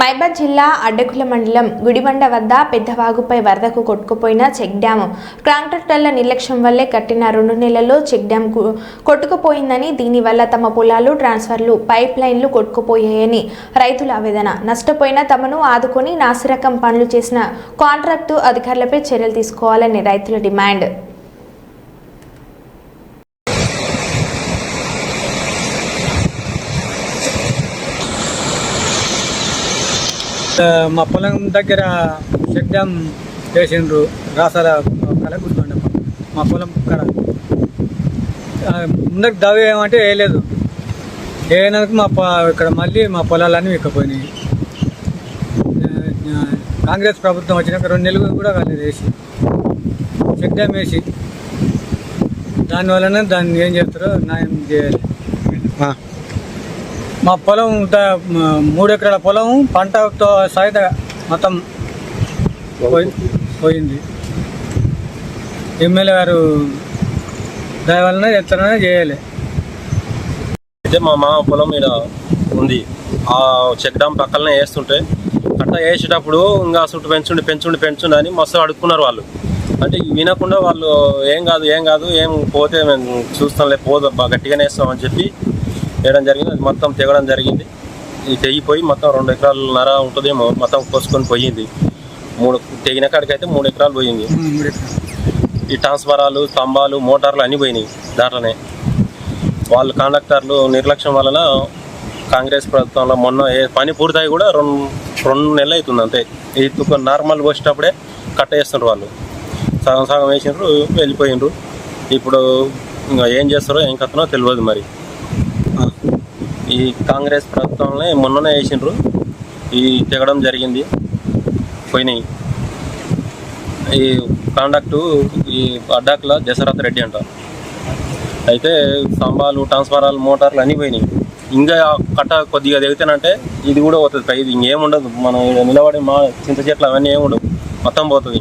మైబాద్ జిల్లా అడ్డకుల మండలం గుడిబండ వద్ద పెద్దవాగుపై వరదకు కొట్టుకుపోయిన చెక్ డ్యామ్. కాంట్రాక్టర్ల నిర్లక్ష్యం వల్లే కట్టిన రెండు నెలల్లో చెక్ డ్యామ్ కొట్టుకుపోయిందని దీనివల్ల తమ పొలాలు ట్రాన్స్ఫర్లు పైప్ లైన్లు కొట్టుకుపోయాయని రైతుల ఆవేదన. నష్టపోయిన తమను ఆదుకొని నాసిరకం పనులు చేసిన కాంట్రాక్టు అధికారులపై చర్యలు తీసుకోవాలని రైతుల డిమాండ్. మా పొలం దగ్గర చెక్ డ్యామ్ వేసిండ్రు. రాసాల కళ గుర్తుండ మా పొలం కడ. ఆ, ముందరికి దవ్వ ఏమంటే వేయలేదు. వేయనందుకు మా ఇక్కడ మళ్ళీ మా పొలాలన్నీ విక్కపోయినాయి. కాంగ్రెస్ ప్రభుత్వం వచ్చినాక రెండు నెలలు కూడా కాలేదు వేసి. చెక్ డ్యామ్ వేసి. దానివల్లనే దాన్ని ఏం చేస్తారో న్యాయం చేయాలి. మా పొలం మూడు ఎకరాల పొలం పంటతో సహిత మొత్తం పోయింది. ఎమ్మెల్యే గారు దాని వలన చేయాలి. అయితే మా మామ పొలం మీద ఉంది. ఆ చెక్ డామ్ పక్కలనే వేస్తుంటే కట్ట వేసేటప్పుడు ఇంకా చుట్టూ పెంచుండి పెంచుండి పెంచుండి అని మస్తు అడుక్కున్నారు వాళ్ళు. అంటే వినకుండా వాళ్ళు ఏం కాదు ఏం కాదు ఏం పోతే మేము చూస్తాంలే పోదు గట్టిగానే వేస్తామని చెప్పి వేయడం జరిగింది. అది మొత్తం తెగడం జరిగింది. ఇది తెగిపోయి మొత్తం రెండు ఎకరాలు నర ఉంటుందేమో మొత్తం కోసుకొని పోయింది. మూడు తెగిన కాడికైతే మూడు ఎకరాలు పోయింది. ఈ ట్రాన్స్ఫరాలు స్తంభాలు మోటార్లు అన్నీ పోయినాయి దాంట్లోనే. వాళ్ళు కండక్టర్లు నిర్లక్ష్యం వలన కాంగ్రెస్ ప్రభుత్వంలో మొన్న ఏ పని పూర్తయి కూడా రెండు రెండు నెలలు అవుతుంది అంతే. ఇది నార్మల్ పోసేటప్పుడే కట్ట వేస్తుండ్రు వాళ్ళు. సగం సగం వేసిండ్రు వెళ్ళిపోయిండ్రు. ఇప్పుడు ఇంకా ఏం చేస్తారో ఏం కథనో తెలియదు మరి. ఈ కాంగ్రెస్ ప్రభుత్వంలో మొన్ననే వేసిండ్రు. ఈ తెగడం జరిగింది. పోయినాయి. ఈ కాండక్టు ఈ అడ్డాకుల దశరథ్ రెడ్డి అంట. అయితే స్తంభాలు ట్రాన్స్ఫారాలు మోటార్లు అన్నీ పోయినాయి. ఇంకా కట్ట కొద్దిగా దిగుతానంటే ఇది కూడా పోతుంది ఇది ఇంకేముండదు మనం నిలబడి మా చింత చెట్లు అవన్నీ ఏముండవు మొత్తం పోతుంది.